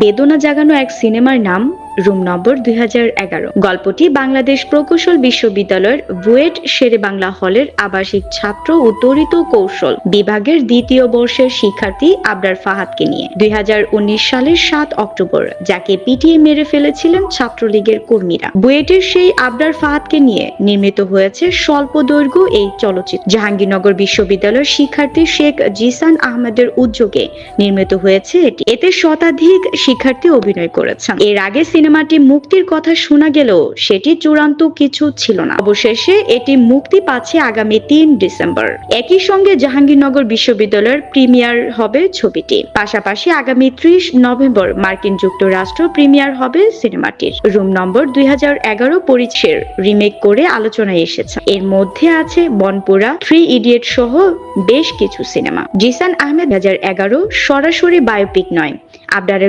বেদনা জাগানো এক সিনেমার নাম রুম নম্বর দুই হাজার এগারো। গল্পটি বাংলাদেশ প্রকৌশল বিশ্ববিদ্যালয়ের বুয়েট শেরে বাংলা হলের আবাসিক ছাত্র ও তরিত কৌশল বিভাগের দ্বিতীয় বর্ষের শিক্ষার্থী আবরার ফাহাদকে নিয়ে। দুই সালের সাত অক্টোবর, যাকে পিটিয়ে মেরে ফেলেছিলেন ছাত্রলীগের কর্মীরা। বুয়েটের সেই আবরার ফাহাদকে নিয়ে নির্মিত হয়েছে স্বল্প দৈর্ঘ্য এই চলচ্চিত্র। জাহাঙ্গীরনগর বিশ্ববিদ্যালয়ের শিক্ষার্থী শেখ জিসান আহমেদের উদ্যোগে নির্মিত হয়েছে এটি। এতে শতাধিক শিক্ষার্থী অভিনয় করেছেন। এর আগে সিনেমাটি মুক্তির কথা শোনা গেলেও সেটি চূড়ান্ত কিছু ছিল না। অবশেষে এটি মুক্তি পাচ্ছে আগামী তিন ডিসেম্বর। একই সঙ্গে জাহাঙ্গীরনগর বিশ্ববিদ্যালয়ের প্রিমিয়ার হবে ছবিটি। পাশাপাশি আগামী ত্রিশ নভেম্বর মার্কিন যুক্তরাষ্ট্র প্রিমিয়ার হবে সিনেমাটির। রুম নম্বর দুই হাজার এগারো পরিচয়ের রিমেক করে আলোচনায় এসেছে। এর মধ্যে আছে বনপুরা, থ্রি ইডিয়েট সহ বেশ কিছু সিনেমা। জিসান আহমেদ হাজার এগারো সরাসরি বায়োপিক নয়। আবদারের